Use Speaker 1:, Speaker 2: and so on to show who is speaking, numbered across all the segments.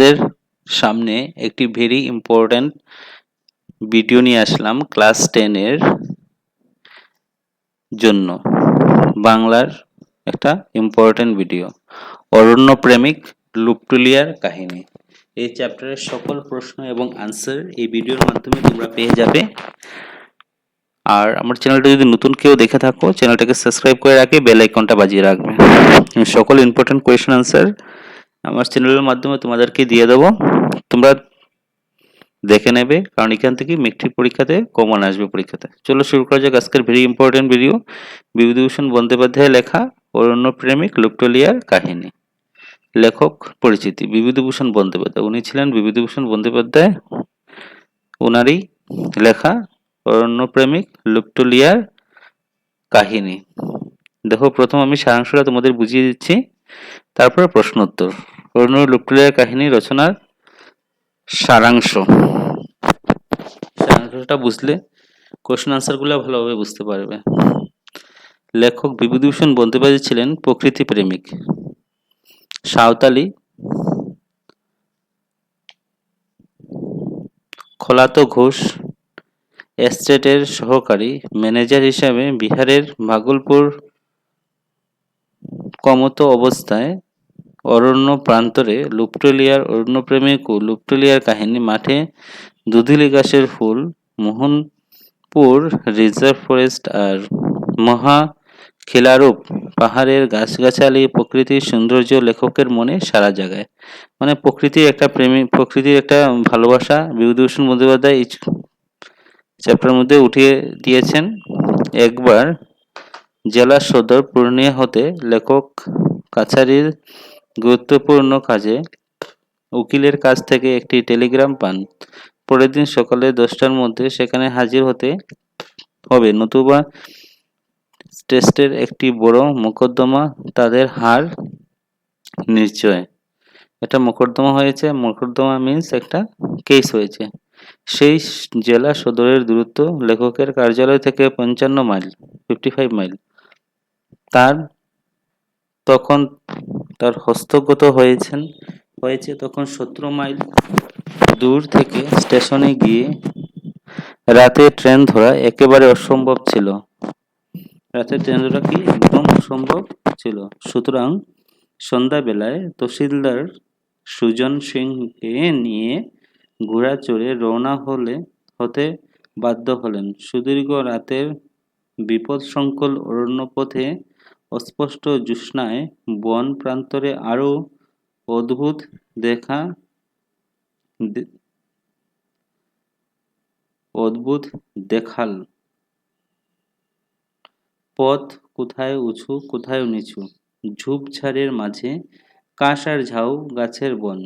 Speaker 1: তোমাদের সামনে একটি ভেরি ইম্পর্ট্যান্ট ভিডিও নিয়ে আসলাম ক্লাস টেনের জন্য। বাংলার একটা ইম্পর্ট্যান্ট ভিডিও অরণ্য প্রেমিক লুপটুলিয়ার কাহিনী। এই চ্যাপ্টারের সকল প্রশ্ন এবং আনসার এই ভিডিওর মাধ্যমে তোমরা পেয়ে যাবে। আর আমার চ্যানেলটা যদি নতুন কেউ দেখে থাকো চ্যানেলটাকে সাবস্ক্রাইব করে রাখে বেল আইকনটা বাজিয়ে রাখবে। সকল ইম্পর্টেন্ট কোয়েশ্চেন আনসার আমার চ্যানেলের মাধ্যমে তোমাদেরকে দিয়ে দেবো। তোমরা দেখে নেবে, কারণ এখান থেকে মেট্রিক পরীক্ষাতে কমন আসবে পরীক্ষাতে। চলো শুরু করা যাক আজকের very important video Bibhutibhushan Bandyopadhyay লেখা অরণ্য প্রেমিক লুপ্টলিয়ার কাহিনী। লেখক পরিচিতি, বিভূতিভূষণ বন্দ্যোপাধ্যায়। উনি ছিলেন বিভূতিভূষণ বন্দ্যোপাধ্যায়। ওনারই লেখা অরণ্য প্রেমিক লুপ্টলিয়ার কাহিনী। দেখো, প্রথম আমি সারাংশটা তোমাদের বুঝিয়ে দিচ্ছি। তারপরে প্রশ্ন উত্তর অরণ্য লুপ্টলিয়ার কাহিনী রচনার সারাংশ। সারাংশটা বুঝলে কোশ্চেন আনসারগুলো ভালোভাবে বুঝতে পারবে। লেখক বিভূতিভূষণ বন্দ্যোপাধ্যায় ছিলেন প্রকৃতি প্রেমিক। সাঁওতালি খোলাতো ঘোষ এস্টেটের সহকারী ম্যানেজার হিসাবে বিহারের ভাগলপুর কমত অবস্থায় অরণ্য প্রান্তরে লুপ্টলিয়ার অরণ্যপ্রেমিক ও লুপ্টলিয়ার কাহিনী মাঠে দুধিলি গাছের ফুল, মোহনপুর রিজার্ভ ফরেস্ট আর মহা খিলারূপ পাহাড়ের গাছগাছালি প্রকৃতির সৌন্দর্য লেখকের মনে সারা জাগায়। মানে প্রকৃতির একটা প্রেমী, প্রকৃতির একটা ভালোবাসা বিভূতিভূষণ বন্দ্যোপাধ্যায় এই চ্যাপ্টার মধ্যে উঠিয়ে দিয়েছেন। একবার জেলা সদর পূর্ণিয়া হতে লেখক কাছারির গুরুত্বপূর্ণ কাজে উকিলের কাছ থেকে একটি টেলিগ্রাম পান। পরের দিন সকালে দশটার মধ্যে সেখানে হাজির হতে হবে। নতুবা টেস্টের একটি বড় মোকদ্দমা তাদের হার নিশ্চয়। এটা মোকদ্দমা হয়েছে। মোকদ্দমা মিন্স একটা কেস হয়েছে। সেই জেলা সদরের দূরত্ব লেখকের কার্যালয় থেকে পঞ্চান্ন মাইল ফিফটি ফাইভ মাইল। তার তখন তার হস্তগত হয়েছেন, হয়েছে তখন সতেরো মাইল দূর থেকে স্টেশনে গিয়ে রাতে ট্রেন ধরা একেবারে অসম্ভব ছিল। রাতে ট্রেন ধরা কি একদম অসম্ভব ছিল। সুতরাং সন্ধ্যাবেলায় তহসিলদার সুজন সিংকে নিয়ে ঘোড়া চড়ে রওনা হলে, হতে বাধ্য হলেন। সুদীর্ঘ রাতের বিপদ বিপদসংকুল অরণ্যপথে অস্পষ্ট জ্যোৎস্নায় বন প্রান্তরে আরও অদ্ভুত দেখা অদ্ভুত দেখাল। পথ কোথায় উঁচু, কোথায় নিচু? ঝোপঝাড়ের মাঝে কাঁস আর ঝাউ গাছের বন।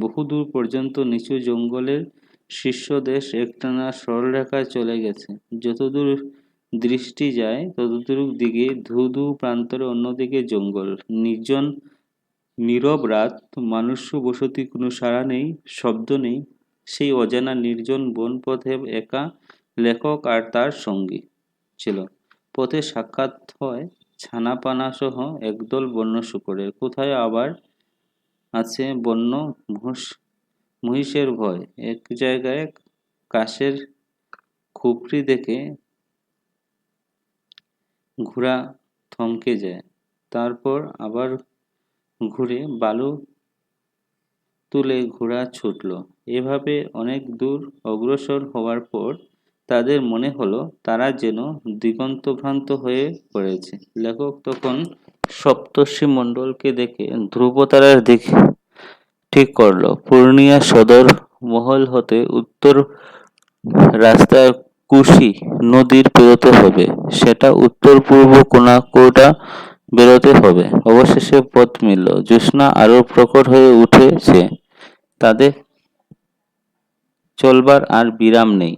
Speaker 1: বহুদূর পর্যন্ত নিচু জঙ্গলের শীর্ষদেশ একটানা সরলরেখায় চলে গেছে। যতদূর দৃষ্টি যায় ততদূর দিকে ধু ধু প্রান্তরে অন্যদিকে জঙ্গল। নির্জন, নীরব রাত, মানুষ্য বসতি কোনো সাড়া নেই, শব্দ নেই, সেই অজানা নির্জন বন পথে একা লেখক আর তার সঙ্গী ছিল। পথে সাক্ষাৎ হয় ছানাপানা সহ একদল বন্য শুকরের। কোথায় আবার আছে বন্য মহিষ? মহিষের ভয়। এক জায়গায় কাশের খুপড়ি দেখে ঘোড়া থমকে যায়। তারপর আবার ঘুরে বালু তুলে ঘোড়া ছুটল। এভাবে অনেক দূর অগ্রসর হওয়ার পর তাদের মনে হলো তারা যেন দিগন্তভ্রান্ত হয়ে পড়েছে। লেখক তখন সপ্তর্ষি মণ্ডলকে দেখে ধ্রুবতারার দিকে ঠিক করল। পূর্ণিয়া সদর মহল হতে উত্তর রাস্তায় কুশি নদীর পেরোতে হবে। সেটা উত্তর পূর্ব কোনা কোটা বেরোতে হবে। অবশেষে পথ মিলল। জ্যোৎস্না আরও প্রকট হয়ে উঠেছে। তাদের চলবার আর বিরাম নেই।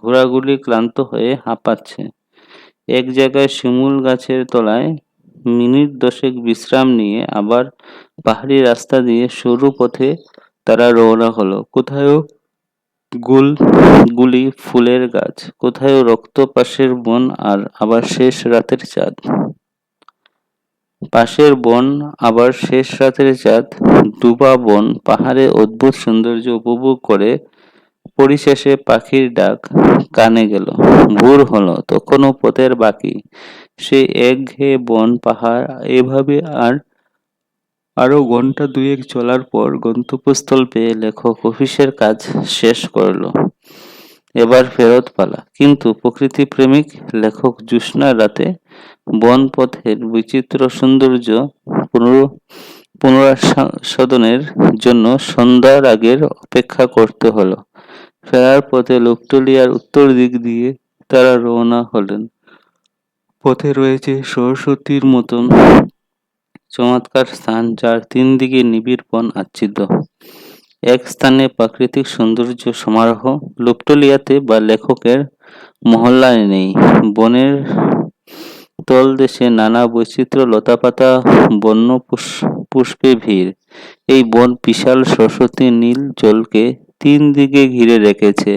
Speaker 1: ঘোড়াগুলি ক্লান্ত হয়ে হাঁপাচ্ছে। এক জায়গায় শিমুল গাছের তলায় মিনিট দশেক বিশ্রাম নিয়ে আবার পাহাড়ি রাস্তা দিয়ে সরু পথে তারা রওনা হলো। কোথায়ও গুল, গুলি ফুলের গাছ। কোথায়ও রক্তপাশের বন আর আবার শেষ রাতের চাঁদ? পাশের বন, আবার শেষ রাতের চাঁদ। ডুবা বন, পাহাড়ে অদ্ভুত সৌন্দর্য উপভোগ করে পরিশেষে পাখির ডাক কানে গেল। ভোর হলো, তখনও পথের বাকি। সেই একঘেয়ে বন, পাহাড়, এভাবে আর আরও ঘণ্টা দুয়েক চলার পর গন্তব্যস্থল পেয়ে লেখক অফিসের কাজ শেষ করল। এবার ফেরত পালা। কিন্তু প্রকৃতি প্রেমিক লেখক জ্যোৎস্নার রাতে বন পথের বিচিত্র সৌন্দর্য পুনর পুনরাস্বাদনের জন্য সন্ধ্যার আগের অপেক্ষা করতে হলো। ফেরার পথে লোকটলিয়ার উত্তর দিক দিয়ে তারা রওনা হলেন। পথে রয়েছে সরস্বতীর মতন চমৎকার স্থান যার তিন দিকে নিবিড় বন আচ্ছিন্ন এক স্থানে প্রাকৃতিক সৌন্দর্য সমারোহ, লুপ্তলিয়াতে বা লেখকের মহল্লায় নেই। বনের তলদেশে নানা বৈচিত্র্য, লতাপাতা, বন্য পুষ্পে ভিড়। এই বন বিশাল সরস্বতী নীল জলকে তিন দিকে ঘিরে রেখেছে।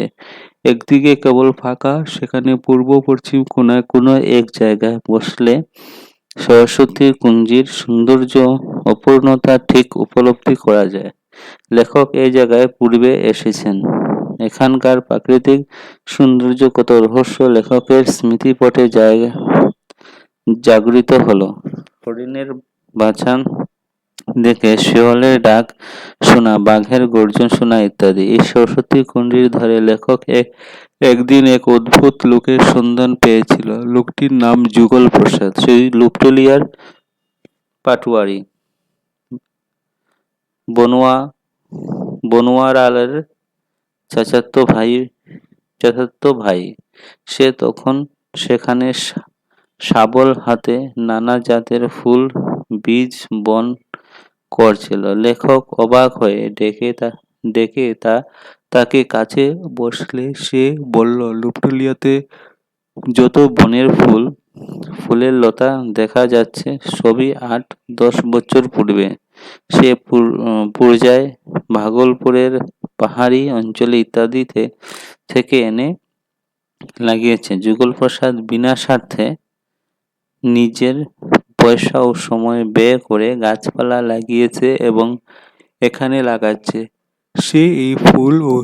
Speaker 1: একদিকে কেবল ফাঁকা, সেখানে পূর্ব পশ্চিম কোনায় কোনো এক জায়গায় বসলে সরস্বতী কুঞ্জির সৌন্দর্য অপূর্ণতা ঠিক উপলব্ধি করা যায়। লেখক এই জায়গায় পূর্বে এসেছেন। এখানকার প্রাকৃতিক সৌন্দর্য কত রহস্য লেখকের স্মৃতিপটে জায়গা জাগৃত হলো। হরিণের বাছান দেখে শিয়ালের ডাক শোনা, বাঘের গর্জন শোনা ইত্যাদি। এই সরস্বতী কুণ্ডীর ধারে লেখক এক একদিন এক অদ্ভুত লোকের সন্ধান পেয়েছিল। লোকটির নাম যুগল প্রসাদ, সেই লুপ্টলিয়ার পাটুয়ারি। বনোয়া, বনোয়ারালের চাচাতো ভাই চাচাতো ভাই। সে তখন সেখানে শাবল হাতে নানা জাতের ফুল, বীজ, বন করছিল। লেখক অবাক হয়ে ডেকে তা ডেকে তা, তাকে কাছে বসলে সে বলল, লুপ্টুলিয়াতে যত বনের ফুল, ফুলের লতা দেখা যাচ্ছে, সবই আট দশ বছর পূর্বে। সে পূর্জায় ভাগলপুরের পাহাড়ি অঞ্চলে ইত্যাদি থেকে এনে লাগিয়েছে। যুগল প্রসাদ বিনা স্বার্থে নিজের পয়সা ও সময় ব্যয় করে গাছপালা লাগিয়েছে এবং এখানে লাগাচ্ছে। সে এই ফুল ও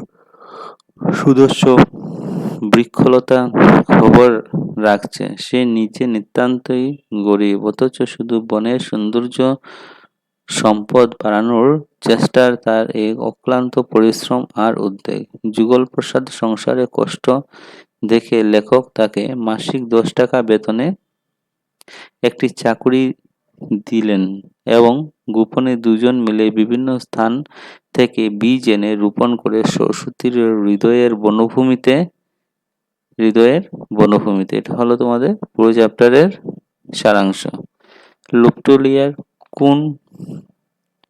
Speaker 1: সুদর্শ বৃক্ষলতা খবর রাখছে। সে নিজে নিতান্তই গরিব, অথচ শুধু বনের সৌন্দর্য সম্পদ বাড়ানোর চেষ্টার তার এক অক্লান্ত পরিশ্রম আর উদ্বেগ। যুগল প্রসাদ সংসারে কষ্ট দেখে লেখক তাকে মাসিক দশ টাকা বেতনে একটি চাকুরি দিলেন এবং গোপনে দুজন মিলে বিভিন্ন স্থান থেকে বীজ এনে রোপণ করে সরস্বতীর হৃদয়ের বনভূমিতে হৃদয়ের বনভূমিতে। এটা হলো তোমাদের পুরো চ্যাপ্টারের সারাংশ। লুপ্টোলিয়ার কোন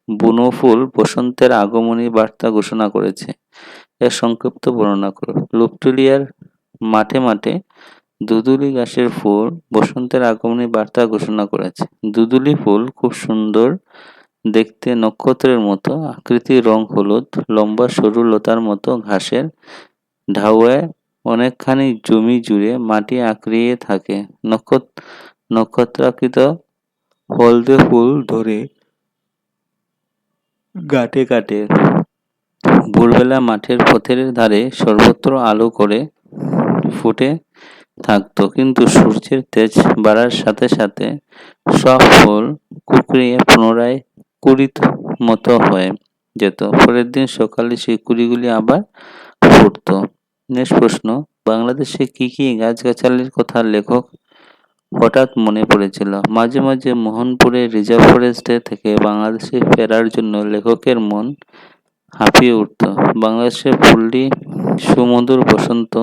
Speaker 1: বনফুল বসন্তের আগমনী বার্তা ঘোষণা করেছে? এর সংক্ষিপ্ত বর্ণনা করো। লুপ্টোলিয়ার মাঠে মাঠে দুদুলি গাছের ফুল বসন্তের আগমনী বার্তা ঘোষণা করেছে। দুদুলি ফুল খুব সুন্দর দেখতে নক্ষত্রের মতো, আকৃতির রং হলুদ, লম্বা সরু লতার মতো, ঘাসের ঢাউয়ে অনেকখানি জমি জুড়ে মাটি আঁকড়িয়ে থাকে। নক্ষত্র নক্ষত্রাকৃত হলদে ফুল ধরে গাটে কাটে ভোরবেলা মাঠের পথের ধারে সর্বত্র আলো করে ফুটে থাকতো, কিন্তু সূর্যের তেজ বাড়ার সাথে সাথে সব ফুল কুকড়িয়ে পুনরায় কুড়িত মতো হয়ে যেত। পরের দিন সকালে সেই কুড়িগুলি আবার ফুটতো। নেক্সট প্রশ্ন, বাংলাদেশে কি কি গাছগাছালির কথা লেখক হঠাৎ মনে পড়েছিল? মাঝে মাঝে মোহনপুরে রিজার্ভ ফরেস্টে থেকে বাংলাদেশে ফেরার জন্য লেখকের মন হাঁপিয়ে উঠত। বাংলাদেশের ফুলটি সুমধুর বসন্ত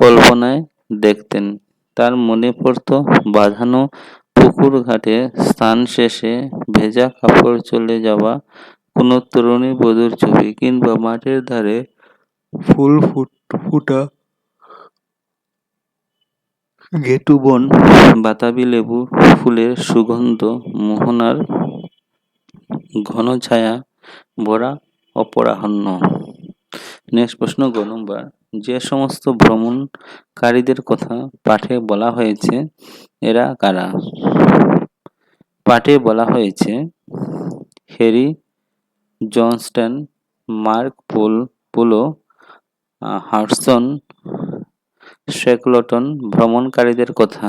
Speaker 1: কল্পনায় দেখতেন। তার মনে পড়ত বাঁধানো পুকুর ঘাটে স্থান শেষে ভেজা কাপড় চলে যাওয়া কোনো তরুণী বধূর ছবি কিংবা মাঠের ধারে ফুল ফুট, ফুটা গেটু বন, বাতাবি লেবু, ফুলের সুগন্ধ, মোহনার ঘন ছায়া ভরা অপরাহ্ন। নেক্সট প্রশ্ন গ নম্বর যে সমস্ত ভ্রমণকারীদের কথা পাঠে বলা হয়েছে, এরা কারা? পাঠে বলা হয়েছে, Harry, Johnston, Marco Polo, Polo হার্সন Shackleton ভ্রমণকারীদের কথা।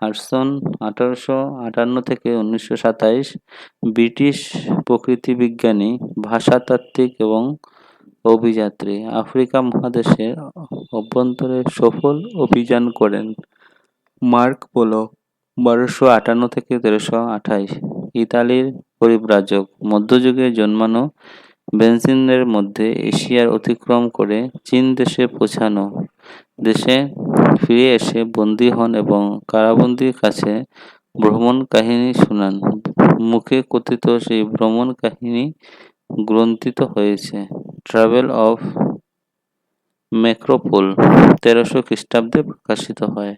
Speaker 1: হার্সন আঠারোশো আটান্ন থেকে উনিশশো সাতাইশ, ব্রিটিশ প্রকৃতিবিজ্ঞানী ভাষাতাত্ত্বিক এবং অভিযাত্রী আফ্রিকা মহাদেশের অভ্যন্তরে সফল অভিযান করেন। মার্ক পোলো, বারোশো আটান্ন থেকে তেরোশো আঠাইশ ইতালির পরিব্রাজক, মধ্যযুগে জন্মানো বেনজিনের মধ্যে এশিয়ার অতিক্রম করে চীন দেশে পৌঁছানো। দেশে ফিরে এসে বন্দী হন এবং কারাবন্দির কাছে ভ্রমণ কাহিনী শোনান। মুখে কথিত সেই ভ্রমণ কাহিনী গ্রন্থিত হয়েছে। ট্রাভেল অফ ম্যাক্রোপোল তেরোশো খ্রিস্টাব্দে প্রকাশিত হয়।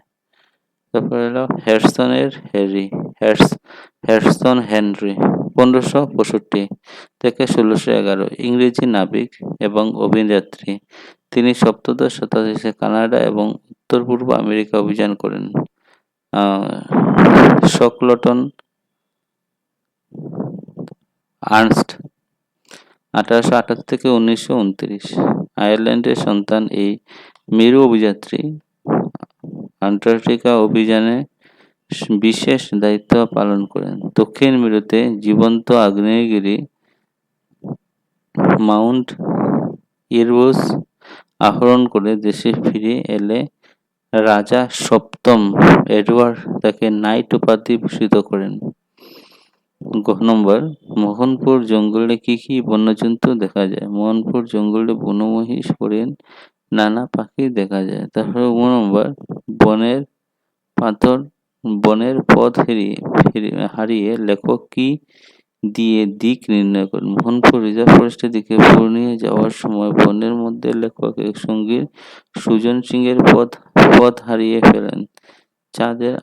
Speaker 1: তারপরে হলো হ্যারসনের হ্যারি হ্যারস হ্যারসন হেনরি পনেরোশো পঁয়ষট্টি থেকে ষোলোশো এগারো। ইংরেজি নাবিক এবং অভিযাত্রী তিনি সপ্তদশ শতাব্দীতে কানাডা এবং উত্তর পূর্ব আমেরিকা অভিযান করেন। সকলটন আর্নস্ট আঠারোশো আটাত্তর থেকে উনিশশো উনত্রিশ। আয়ারল্যান্ডের সন্তান এই মেরু অভিযাত্রী। আন্টার্কটিকা অভিযানে বিশেষ দায়িত্ব পালন করেন। দক্ষিণ মেরুতে জীবন্ত আগ্নেয়গিরি, মাউন্ট ইরবুস আহরণ করে দেশে ফিরে এলে রাজা সপ্তম এডওয়ার্ড তাকে নাইট উপাধি ভূষিত করেন। নম্বর, মোহনপুর জঙ্গলে কি কি বন্যজন্তু দেখা যায়? মোহনপুর জঙ্গলে বনমহিষ হরিণ নানা পাখি দেখা যায়। তারপরে নম্বর, বনের পাথর, বনের পথ হারিয়ে হারিয়ে লেখক কি দিয়ে দিক নির্ণয় করেন? মোহনপুর রিজার্ভ ফরেস্টের দিকে পূর্ণিয়ে যাওয়ার সময় বনের মধ্যে লেখক এক সঙ্গীর সুজন সিংয়ের পথ পথ হারিয়ে ফেলেন। চাঁদের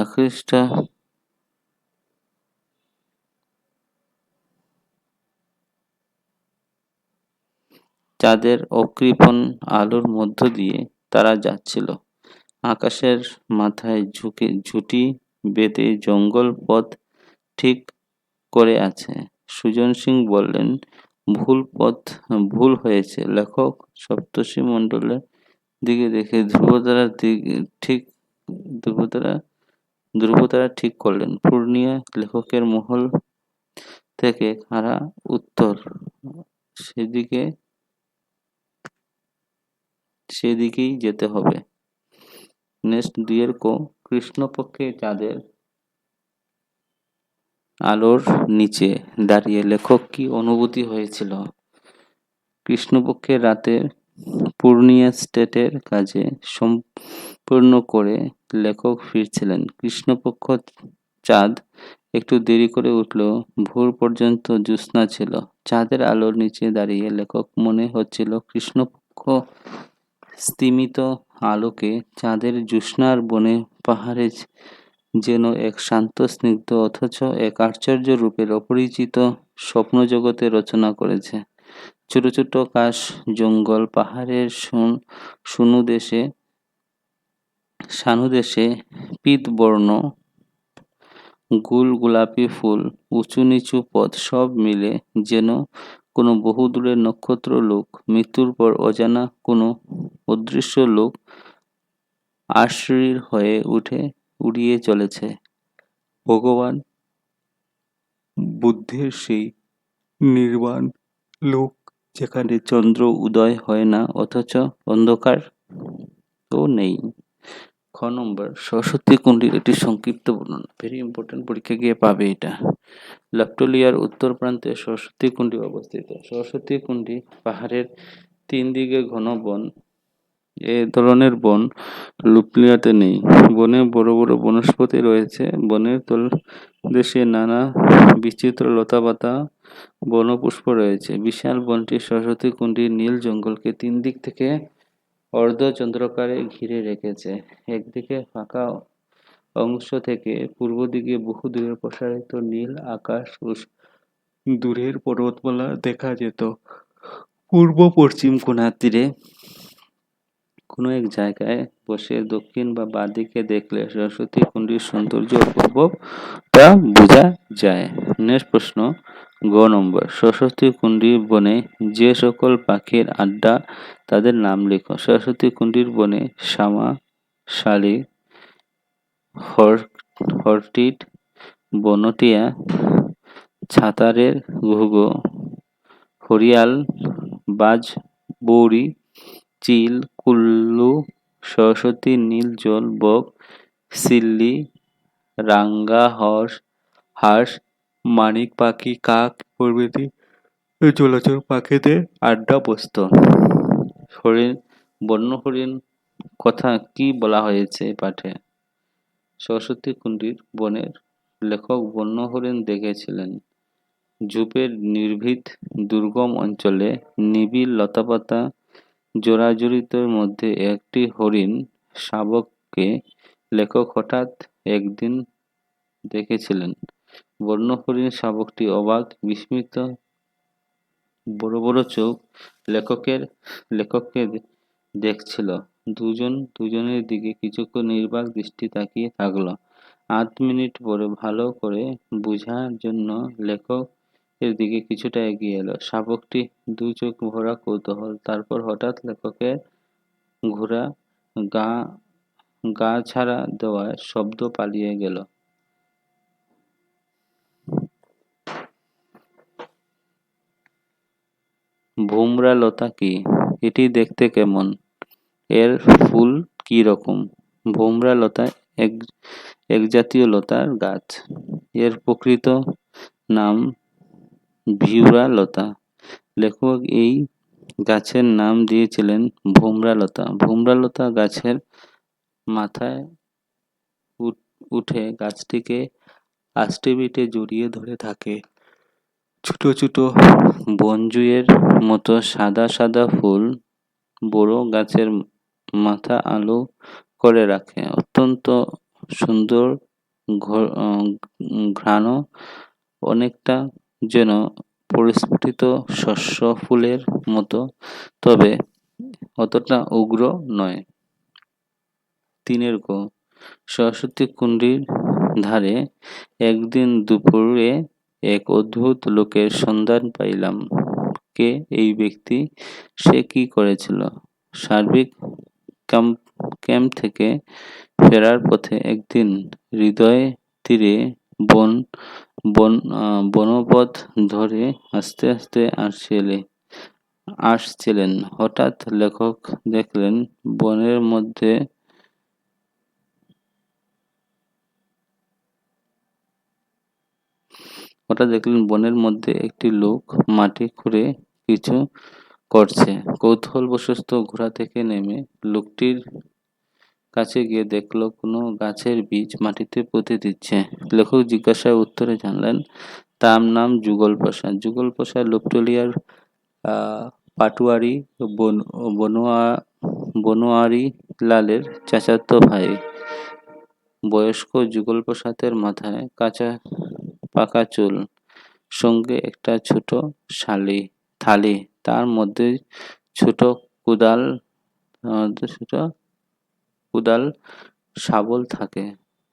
Speaker 1: আকৃষ্ট চাঁদের অকৃপণ আলোর মধ্য দিয়ে তারা যাচ্ছিল। আকাশের মাথায় ঝুঁকে, ঝুঁটি বেঁধে জঙ্গল পথ ঠিক করে আছে। সুজন সিং বললেন, ভুল পথ, ভুল হয়েছে। লেখক সপ্তর্ষি মণ্ডলের দিকে দেখে ধ্রুবতারার দিকে, ঠিক, ধ্রুবতারা ধ্রুবতারা ঠিক করলেন। পূর্ণিয়া লেখকের মহল থেকে খাড়া উত্তর। সেদিকে সেদিকেই যেতে হবে। নেক্সট দুইয়ের কো কৃষ্ণপক্ষে চাঁদের আলোর নিচে দাঁড়িয়ে লেখক কি অনুভূতি হয়েছিল? কৃষ্ণপক্ষের রাতে পূর্ণিয়া স্টেটের কাজে সম্পূর্ণ করে লেখক ফিরছিলেন। কৃষ্ণপক্ষ চাঁদ একটু দেরি করে উঠল, ভোর পর্যন্ত জ্যোৎস্না ছিল। চাঁদের আলোর নিচে দাঁড়িয়ে লেখক মনে হচ্ছিল কৃষ্ণপক্ষ স্তিমিত আলোকে চাঁদের জ্যোৎস্নার বনে পাহাড়ে যেন এক শান্ত, স্নিগ্ধ, অথচ এক আশ্চর্য রূপের অপরিচিত স্বপ্নজগতে রচনা করেছে। ছোট ছোট কাশ জঙ্গল, পাহাড়ের শুনু দেশে সানুদেশে বর্ণ গুল গোলাপি ফুল, উঁচু নিচু পথ সব মিলে যেন কোনো বহুদূরের নক্ষত্র লোক মৃত্যুর পর অজানা কোনো অদৃশ্য লোক আশ্রীর হয়ে উঠে উড়িয়ে চলেছে। ভগবান বুদ্ধের সেই নির্বাণ লোক যেখানে চন্দ্র উদয় হয় না, অথচ অন্ধকার তো নেই। খ নম্বর, সরস্বতী কুণ্ডির একটি সংক্ষিপ্ত বর্ণনা। ভেরি ইম্পর্টেন্ট পরীক্ষা গিয়ে পাবে এটা। লাপটোলিয়ার উত্তর প্রান্তে সরস্বতী কুণ্ডি অবস্থিত। সরস্বতী কুণ্ডি পাহাড়ের তিন দিকে ঘন বন। এ ধরনের বন লুপলিয়াতে নেই। বনে বড় বড় বনস্পতি রয়েছে। বনের তল দেশে নানা বিচিত্র লতাপাতা বনপুষ্প রয়েছে। বিশাল বনটি সরস্বতী কুণ্ডী নীল জঙ্গলকে তিন দিক থেকে অর্ধচন্দ্রকারে ঘিরে রেখেছে। একদিকে ফাঁকা অংশ থেকে পূর্ব দিকে বহু দূরে প্রসারিত নীল আকাশ ও দূরের পর্বতমালা দেখা যেত। পূর্ব পশ্চিম কোণার তীরে কোনো এক জায়গায় বসে দক্ষিণ বা বাঁদিকে দেখলে সরস্বতী কুণ্ডির সৌন্দর্য উপভোগটা বোঝা যায়। নেক্সট প্রশ্ন গ নম্বর, সরস্বতী কুণ্ডির বনে যে সকল পাখির আড্ডা, তাদের নাম লেখো। সরস্বতী কুণ্ডির বনে শামা শালিক হর্টিট, বনটিয়া, ছাতারের ঘুঘু, হরিয়াল, বাজ বৌরি চিল, কুল্লু, সরস্বতী, নীল জল, বক, সিল্লি, রাঙ্গা, হর্ষ, হাঁস মানিক পাখি, কাক, প্রভৃতি জলচর পাখিদের আড্ডা বসত হরিণ, বন্য হরিণ কথা কি বলা হয়েছে পাঠে? সরস্বতী কুণ্ডির বনের লেখক বন্য হরিণ দেখেছিলেন। ঝোপের নির্ভীত দুর্গম অঞ্চলে নিবিড় লতাপাতা জোড়াজড়িতর মধ্যে একটি হরিণ শাবককে লেখক হঠাৎ একদিন দেখেছিলেন। বন্য হরিণ শাবকটি অবাক, বিস্মিত। বড় বড় চোখ লেখকের, লেখককে দেখছিল। দুজন, দুজনের দিকে কিছুক্ষণ নির্বাক দৃষ্টি তাকিয়ে থাকল। আধ মিনিট পরে ভালো করে বোঝার জন্য লেখক এর দিকে কিছুটা এগিয়ে এলো। শাবকটি দু চোখ ভরা কৌতূহল। তারপর হঠাৎ লেখকের ঘোড়া গা গা ছাড়া দেওয়ার শব্দ পালিয়ে গেল। ভুমরা লতা কি? এটি দেখতে কেমন? এর ফুল কি রকম? ভোমরা লতা এক এক জাতীয় লতার গাছ। এর প্রকৃত নাম ভিউরা লতা। লেখক এই গাছের নাম দিয়েছিলেন ভোমরা লতা। ভোমরা লতা গাছের মাথায় উঠে গাছটিকে আষ্টে পিঠে জড়িয়ে ধরে থাকে। ছোট ছোট বনজুইয়ের মতো সাদা সাদা ফুল বড় গাছের মাথা আলো করে রাখে। অত্যন্ত সুন্দর ঘ্রাণ অনেকটা যেন পরিস্ফুটিত শস্য ফুলের মতো, তবে অতটা উগ্র নয়। তিনের গো সরস্বতী কুণ্ডির ধারে একদিন দুপুরে এক অদ্ভুত লোকের সন্ধান পাইলাম। কে এই ব্যক্তি? সে কি করেছিল? সার্বিক ক্যাম্প ক্যাম্প থেকে ফেরার পথে একদিন হৃদয় তীরে বন বন বনপথ ধরে আস্তে আস্তে আসছিলে আসছিলেন। হঠাৎ লেখক দেখলেন, বনের মধ্যে হঠাৎ দেখলেন বনের মধ্যে একটি লোক মাটি খুঁড়ে কিছু করছে। কৌতূহল কৌতূহলবশত ঘোড়া থেকে নেমে লোকটির কাছে গিয়ে দেখল, কোনো গাছের বীজ মাটিতে পুঁতে দিচ্ছে। লেখক জিজ্ঞাসার উত্তরে জানলেন, তার নাম যুগল প্রসাদ। যুগল প্রসাদ লোকটলিয়ার পাটুয়ারি বনোয়া, বনোয়ারি লালের চাচাতো ভাই। বয়স্ক যুগল প্রসাদের মাথায় কাঁচা পাকা চুল, সঙ্গে একটা ছোট শালি, থালি, তার মধ্যে ছোট কুদাল ছোট কুদাল, শাবল থাকে।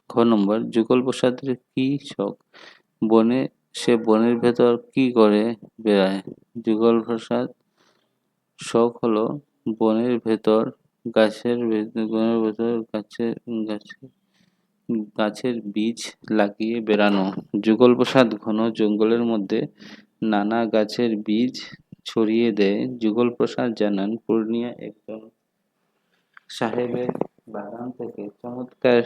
Speaker 1: খ নম্বর, যুগল প্রসাদের কি শখ? বনে, সে বনের ভেতর কি করে বেড়ায়? যুগল প্রসাদ শখ হলো বনের ভেতর, গাছের বনের ভেতর গাছের গাছের গাছের বীজ লাগিয়ে বেড়ানো। যুগল প্রসাদ ঘন জঙ্গলের মধ্যে নানা গাছের বীজ ছড়িয়ে দেয়। যুগল প্রসাদ জানান, পূর্ণিয়া একদম সাহেবের বাগান থেকে চমৎকার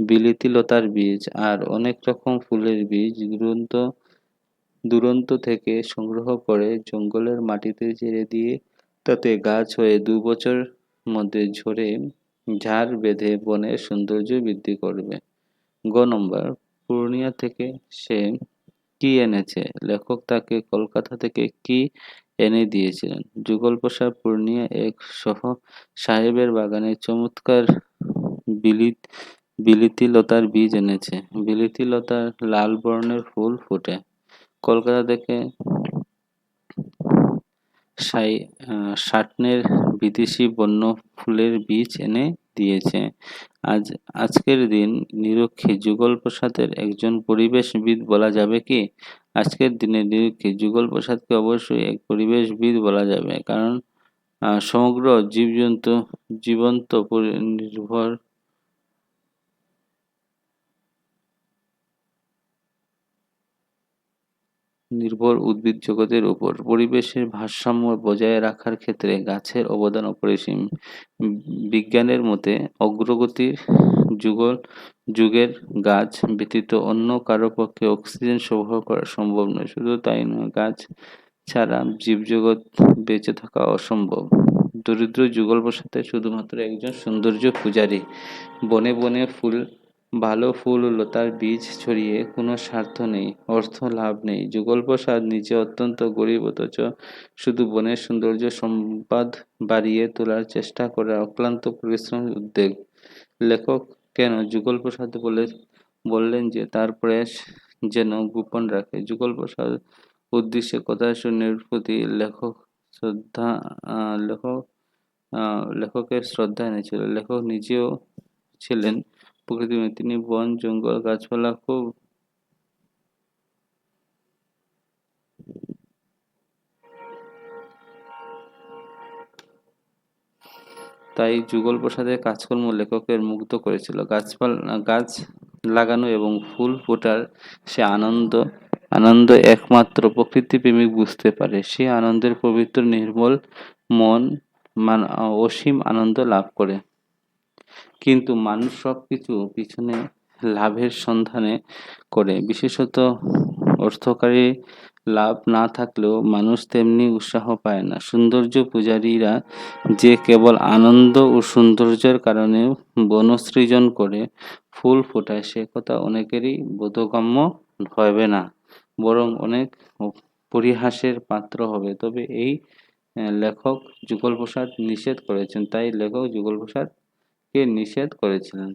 Speaker 1: বিলিতি লতার বীজ আর অনেক রকম ফুলের বীজ দুরন্ত দুরন্ত থেকে সংগ্রহ করে জঙ্গলের মাটিতে ছেড়ে দিয়ে তাতে গাছ হয়ে দু বছর মধ্যে ঝরে ঝাড় বেঁধে বনের সৌন্দর্য বৃদ্ধি করবে। গ নম্বর, পূর্ণিয়া থেকে সে কি এনেছে? লেখক তাকে কলকাতা থেকে কি এনে দিয়েছিলেন? যুগল প্রসাদ পূর্ণিয়া এক সহ সাহেবের বাগানে চমৎকার বিলিত বিলিতি লতার বীজ এনেছে। বিলিতি লতার লাল বর্ণের ফুল ফোটে। কলকাতা থেকে সাই সাটনের বিদেশি বন্য ফুল ফুলের বীজ এনে দিয়েছে। আজ, আজকের দিন নিরক্ষী যুগল প্রসাদের একজন পরিবেশবিদ বলা যাবে কি? আজকের দিনে নিরক্ষী যুগল প্রসাদকে অবশ্যই এক পরিবেশবিদ বলা যাবে। কারণ সমগ্র জীবজন্তু, জীবন্ত নির্ভর নির্ভর উদ্ভিদ জগতের উপর। পরিবেশের ভারসাম্য বজায় রাখার ক্ষেত্রে গাছের অবদান অপরিসীম। বিজ্ঞানের মতে, অগ্রগতির যুগল, যুগের গাছ ব্যতীত অন্য কারও পক্ষে অক্সিজেন সরবরাহ করা সম্ভব নয়। শুধু তাই নয়, গাছ ছাড়া জীবজগৎ বেঁচে থাকা অসম্ভব। দরিদ্র যুগল বসাতে শুধুমাত্র একজন সৌন্দর্য পূজারী বনে বনে ফুল ভালো ফুল ও লতার বীজ ছড়িয়ে কোনো স্বার্থ নেই, অর্থ লাভ নেই। যুগল প্রসাদ নিজে অত্যন্ত গরিব, অথচ শুধু বনের সৌন্দর্য সম্পাদ বাড়িয়ে তোলার চেষ্টা করে অক্লান্ত পরিশ্রম উদ্যোগ লেখক, কেন যুগল প্রসাদ বলে, বললেন যে তার প্রয়াস যেন গোপন রাখে। যুগল প্রসাদ উদ্দেশ্যে কথা শূন্যের প্রতি লেখক শ্রদ্ধা লেখক লেখকের শ্রদ্ধা এনেছিল। লেখক নিজেও ছিলেন প্রকৃতিপ্রেমী তিনি বন, জঙ্গল, গাছপালা খুব তাই যুগল প্রসাদের কাজকর্ম লেখকের মুগ্ধ করেছিল। গাছপালা, গাছ লাগানো এবং ফুল ফোটার সে আনন্দ আনন্দ একমাত্র প্রকৃতি প্রেমিক বুঝতে পারে। সে আনন্দের পবিত্র, নির্মল মন, মান, অসীম আনন্দ লাভ করে। কিন্তু মানুষ সব কিছু পিছনে লাভের সন্ধানে করে। বিশেষত অর্থকারী লাভ না থাকলেও মানুষ তেমনি উৎসাহ পায় না। সৌন্দর্য পূজারীরা যে কেবল আনন্দ ও সৌন্দর্যের কারণে বনসৃজন করে ফুল ফোটায়, সে কথা অনেকেরই বোধগম্য হবে না, বরং অনেক পরিহাসের পাত্র হবে। তবে এই লেখক যুগল প্রসাদ নিষেধ করেছেন। তাই লেখক যুগল প্রসাদকে নিষেধ করেছিলেন?